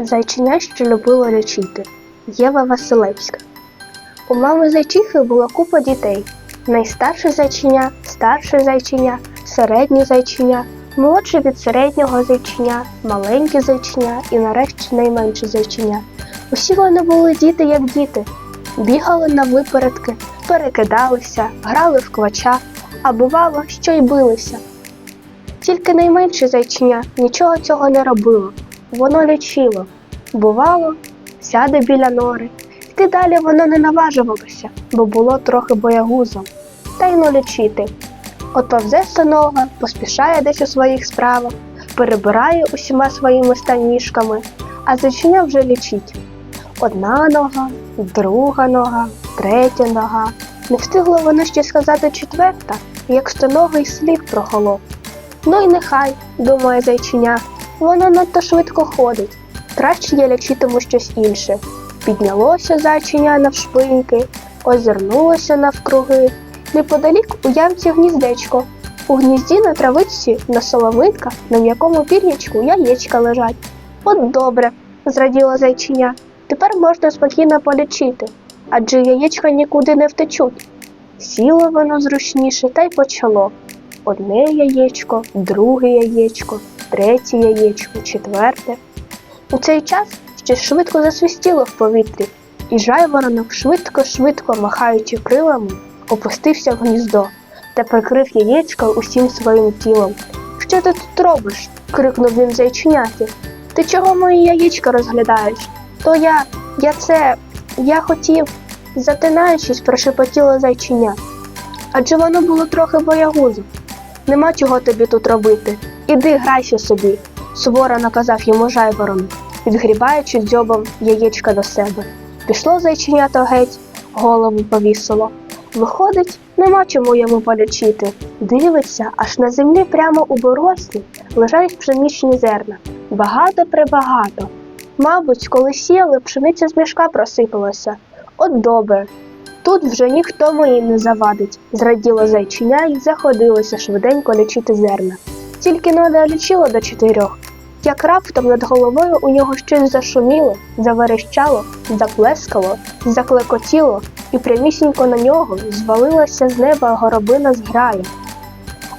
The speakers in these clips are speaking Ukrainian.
Зайчиня, що любило лічити. Єва Василевська. У мами зайчихи була купа дітей. Найстарше зайчиня, старше зайчиня, середнє зайчиня, молодше від середнього зайчиня, маленьке зайчиня і нарешті найменше зайчиня. Усі вони були діти, як діти. Бігали на випередки, перекидалися, грали в квача, а бувало, що й билися. Тільки найменше зайчиня нічого цього не робило. Воно лічило. Бувало, сяде біля нори. Йти далі воно не наважувалося, бо було трохи боягузом. Та й не лічити. От повзе нога, поспішає десь у своїх справах, перебирає усіма своїми станіжками, а зайчиня вже лічить. Одна нога, друга нога, третя нога. Не встигло воно ще сказати четверта, як стоногий слід прохолов. Ну й нехай, думає зайчиня, воно надто швидко ходить. Краще я лічитиму щось інше. Піднялося зайчиня навшпиньки, озирнулося навкруги. Неподалік у ямці гніздечко. У гнізді на травичці на соломинках на м'якому пір'ячку яєчка лежать. От добре, зраділа зайчиня. Тепер можна спокійно полічити, адже яєчка нікуди не втечуть. Сіло воно зручніше та й почало. Одне яєчко, друге яєчко, третє яєчко, четверте. У цей час щось швидко засвистіло в повітрі, і жайворонок швидко-швидко, махаючи крилами, опустився в гніздо та прикрив яєчко усім своїм тілом. Що ти тут робиш? крикнув він зайчиняті. Ти чого мої яєчка розглядаєш? То я, я це, я хотів, затинаючись, прошепотіло зайчиня. Адже воно було трохи боягузом. Нема чого тобі тут робити. Іди грайся собі, суворо наказав йому жайворонок, відгрібаючи дзьобом яєчка до себе. Пішло зайченято геть, голову повісило. Виходить, нема чому йому полічити. Дивиться, аж на землі прямо у борозні лежать пшеничні зерна. Багато пребагато. Мабуть, коли сіяли, пшениця з мішка просипалася. От добре. Тут вже ніхто мені не завадить, зраділо зайчиня і заходилося швиденько лічити зерна. Тільки не долічило до чотирьох, як раптом над головою у нього щось зашуміло, заверещало, заплескало, заклекотіло, і прямісінько на нього звалилася з неба горобина з грая.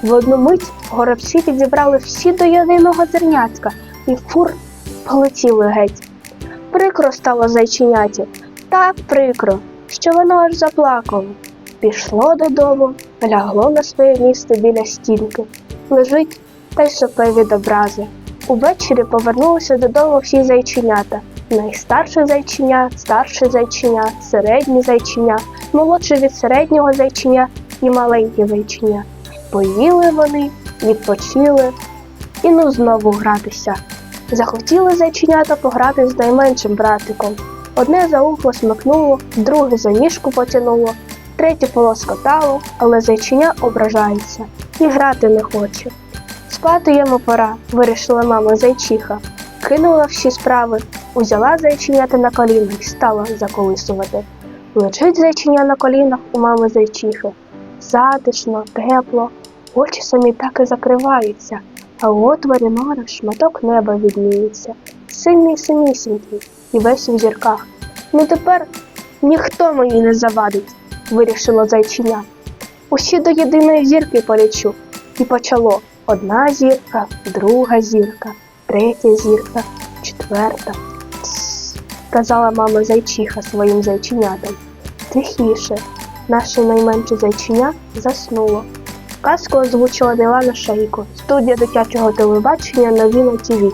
В одну мить горобці підібрали всі до єдиного зернятка і фур полетіли геть. Прикро стало зайчиняті, так прикро, що воно аж заплакало. Пішло додому, лягло на своє місце біля стінки, лежить та й сопе від образи. Увечері повернулися додому всі зайченята. Найстарше зайчиня, старше зайчиня, середнє зайчиня, молодше від середнього зайчиня і маленьке зайчиня. Поїли вони, відпочили і ну знову гратися. Захотіли зайченята пограти з найменшим братиком. Одне за ухо смикнуло, друге за ніжку потянуло, третє полоскотало, але зайчиня ображається і грати не хоче. Спати йому пора, вирішила мама зайчиха. Кинула всі справи, узяла зайченята на коліна і стала заколисувати. Лежить зайчиня на колінах у мами зайчихи. Затишно, тепло, очі самі так і закриваються, а у отворі нори шматок неба відміється, сильний синісінький і весь у зірках. Ну тепер ніхто мені не завадить, вирішило зайчиня. Усі до єдиної зірки полічу. І почало одна зірка, друга зірка, третя зірка, четверта. Тсс, сказала мама зайчиха своїм зайченятам. Тихіше, наше найменше зайчиня заснуло. Казку озвучила Мілана Шейко, студія дитячого телебачення Новіна ТВ.